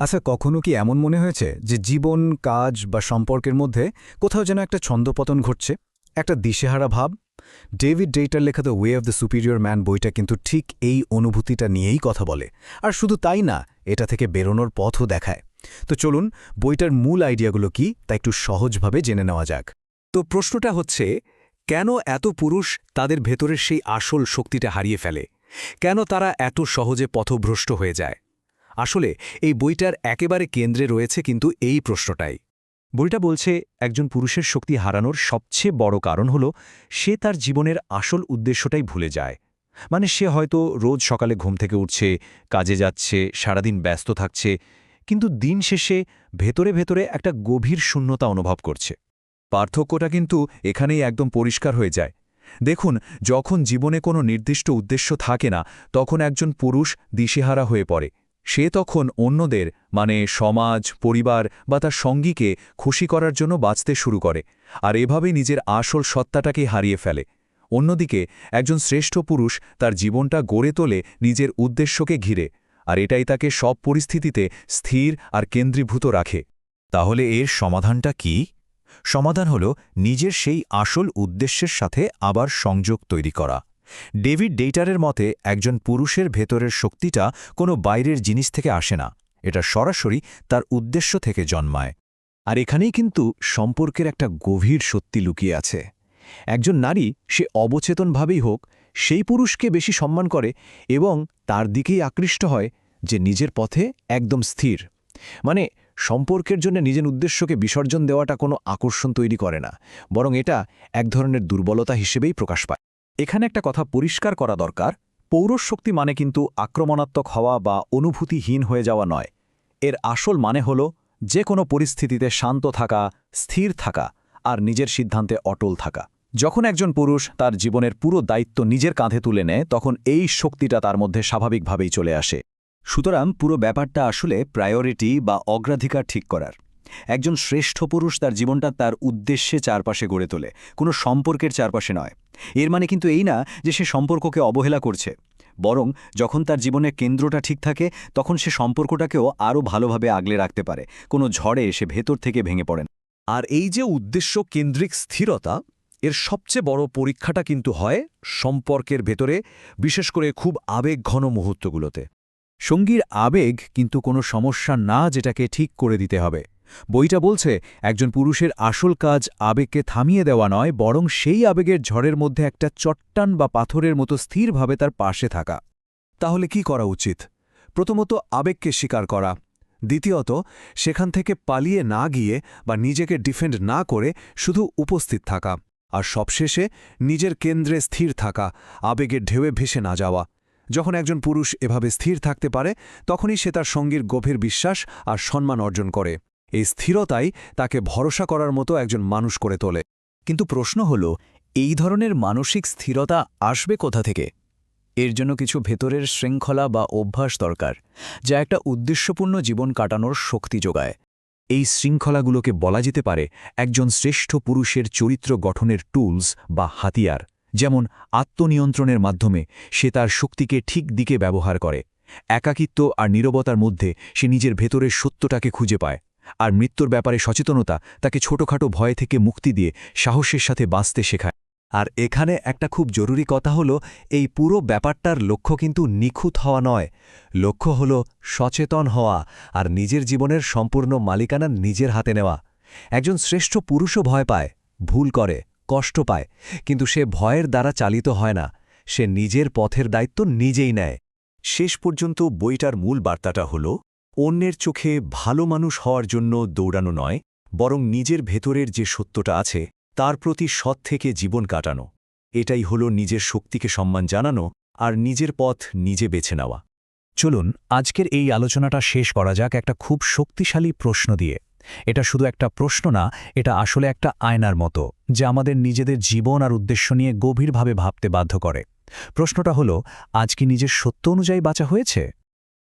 আচ্ছা কখনো কি এমন মনে হয়েছে যে জীবন, কাজ বা সম্পর্কের মধ্যে কোথাও যেন একটা ছন্দপতন ঘটছে? একটা দিশেহারা ভাব? ডেভিড ডেইটার লেখা the way of the superior man বইটা কিন্তু ঠিক এই অনুভূতিটা নিয়েই কথা বলে। আর শুধু তাই না, এটা থেকে বেরোনোর পথও দেখায়। তো চলুন, বইটার মূল আইডিয়াগুলো কি তা একটু সহজভাবে জেনে নেওয়া যাক। তো প্রশ্নটা হচ্ছে, কেন এত পুরুষ তাদের ভেতরের সেই আসল শক্তিটা হারিয়ে ফেলে? কেন তারা এত সহজে পথভ্রষ্ট হয়ে যায়? আসলে এই বইটার একেবারে কেন্দ্রে রয়েছে কিন্তু এই প্রশ্নটাই। বইটা বলছে, একজন পুরুষের শক্তি হারানোর সবচেয়ে বড় কারণ হল, সে তার জীবনের আসল উদ্দেশ্যটাই ভুলে যায়। মানে সে হয়তো রোজ সকালে ঘুম থেকে উঠছে, কাজে যাচ্ছে, সারাদিন ব্যস্ত থাকছে, কিন্তু দিন শেষে ভেতরে ভেতরে একটা গভীর শূন্যতা অনুভব করছে। পার্থক্যটা কিন্তু এখানেই একদম পরিষ্কার হয়ে যায়। দেখুন, যখন জীবনে কোনো নির্দিষ্ট উদ্দেশ্য থাকে না, তখন একজন পুরুষ দিশেহারা হয়ে পড়ে। সে তখন অন্যদের মানে সমাজ, পরিবার বা তার সঙ্গীকে খুশি করার জন্য বাঁচতে শুরু করে আর এভাবে নিজের আসল সত্তাটাকেই হারিয়ে ফেলে। অন্যদিকে, একজন শ্রেষ্ঠ পুরুষ তার জীবনটা গড়ে তোলে নিজের উদ্দেশ্যকে ঘিরে আর এটাই তাকে সব পরিস্থিতিতে স্থির আর কেন্দ্রীভূত রাখে। তাহলে এর সমাধানটা কি? সমাধান হল নিজের সেই আসল উদ্দেশ্যের সাথে আবার সংযোগ তৈরি করা। ডেভিড ডেইটারের মতে, একজন পুরুষের ভেতরের শক্তিটা কোনো বাইরের জিনিস থেকে আসে না। এটা সরাসরি তার উদ্দেশ্য থেকে জন্মায়। আর এখানেই কিন্তু সম্পর্কের একটা গভীর সত্যি লুকিয়ে আছে। একজন নারী, সে অবচেতনভাবেই হোক, সেই পুরুষকে বেশি সম্মান করে এবং তার দিকেই আকৃষ্ট হয় যে নিজের পথে একদম স্থির। মানে সম্পর্কের জন্য নিজের উদ্দেশ্যকে বিসর্জন দেওয়াটা কোনো আকর্ষণ তৈরি করে না, বরং এটা এক ধরনের দুর্বলতা হিসেবেই প্রকাশ পায়। এখানে একটা কথা পরিষ্কার করা দরকার পৌরষ শক্তি মানে কিন্তু আক্রমণাত্মক হওয়া বা অনুভূতিহীন হয়ে যাওয়া নয়। এর আসল মানে হল যে কোনো পরিস্থিতিতে শান্ত থাকা, স্থির থাকা আর নিজের সিদ্ধান্তে অটল থাকা। যখন একজন পুরুষ তার জীবনের পুরো দায়িত্ব নিজের কাঁধে তুলে নেয়, তখন এই শক্তিটা তার মধ্যে স্বাভাবিকভাবেই চলে আসে। সুতরাং পুরো ব্যাপারটা আসলে প্রায়োরিটি বা অগ্রাধিকার ঠিক করার। একজন শ্রেষ্ঠ পুরুষ তার জীবনটা তার উদ্দেশ্যে চারপাশে গড়ে তোলে, কোনো সম্পর্কের চারপাশে নয়। এর মানে কিন্তু এই না যে সে সম্পর্ককে অবহেলা করছে। বরং যখন তার জীবনের কেন্দ্রটা ঠিক থাকে, তখন সে সম্পর্কটাকেও আরও ভালোভাবে আগলে রাখতে পারে। কোনো ঝড়ে এসে ভেতর থেকে ভেঙে পড়েন আর এই যে উদ্দেশ্য কেন্দ্রিক স্থিরতা, এর সবচেয়ে বড় পরীক্ষাটা কিন্তু হয় সম্পর্কের ভেতরে, বিশেষ করে খুব আবেগ ঘন মুহূর্তগুলোতে। সঙ্গীর আবেগ কিন্তু কোনো সমস্যা না যেটাকে ঠিক করে দিতে হবে। বইটা বলছে, একজন পুরুষের আসল কাজ আবেগকে থামিয়ে দেওয়া নয়, বরং সেই আবেগের ঝড়ের মধ্যে একটা চট্টান বা পাথরের মতো স্থিরভাবে তার পাশে থাকা। তাহলে কি করা উচিত? প্রথমত, আবেগকে স্বীকার করা। দ্বিতীয়ত, সেখান থেকে পালিয়ে না গিয়ে বা নিজেকে ডিফেন্ড না করে শুধু উপস্থিত থাকা। আর সবশেষে, নিজের কেন্দ্রে স্থির থাকা, আবেগের ঢেউয়ে ভেসে না যাওয়া। যখন একজন পুরুষ এভাবে স্থির থাকতে পারে, তখনই সে তার সঙ্গীর গভীর বিশ্বাস আর সম্মান অর্জন করে। এই স্থিরতাই তাকে ভরসা করার মতো একজন মানুষ করে তোলে। কিন্তু প্রশ্ন হল, এই ধরনের মানসিক স্থিরতা আসবে কোথা থেকে? এর জন্য কিছু ভেতরের শৃঙ্খলা বা অভ্যাস দরকার, যা একটা উদ্দেশ্যপূর্ণ জীবন কাটানোর শক্তি যোগায়। এই শৃঙ্খলাগুলোকে বলা যেতে পারে একজন শ্রেষ্ঠ পুরুষের চরিত্র গঠনের টুলস বা হাতিয়ার, যেমন আত্মনিয়ন্ত্রণের মাধ্যমে সে তার শক্তিকে ঠিক দিকে ব্যবহার করে, একাকিত্ব আর নীরবতার মধ্যে সে নিজের ভেতরের সত্যটাকে খুঁজে পায়। আর মৃত্যুর ব্যাপারে সচেতনতা তাকে ছোটখাটো ভয় থেকে মুক্তি দিয়ে সাহসের সাথে বাঁচতে শেখায়। আর এখানে একটা খুব জরুরি কথা হলো, এই পুরো ব্যাপারটার লক্ষ্য কিন্তু নিখুঁত হওয়া নয়। লক্ষ্য হল সচেতন হওয়া আর নিজের জীবনের সম্পূর্ণ মালিকানা নিজের হাতে নেওয়া। একজন শ্রেষ্ঠ পুরুষও ভয় পায়, ভুল করে, কষ্ট পায়, কিন্তু সে ভয়ের দ্বারা চালিত হয় না। সে নিজের পথের দায়িত্ব নিজেই নেয়। শেষ পর্যন্ত বইটার মূল বার্তাটা হল অন্যের চোখে ভালো মানুষ হওয়ার জন্য দৌড়ানো নয়, বরং নিজের ভেতরের যে সত্যটা আছে, তার প্রতি সৎ থেকে জীবন কাটানো। এটাই হল নিজের শক্তিকে সম্মান জানানো আর নিজের পথ নিজে বেছে নেওয়া। চলুন, আজকের এই আলোচনাটা শেষ করা যাক একটা খুব শক্তিশালী প্রশ্ন দিয়ে। এটা শুধু একটা প্রশ্ন না, এটা আসলে একটা আয়নার মতো, যা আমাদের নিজেদের জীবন আর উদ্দেশ্য নিয়ে গভীরভাবে ভাবতে বাধ্য করে। প্রশ্নটা হলো, আজ কি নিজের সত্য অনুযায়ী বাঁচা হয়েছে?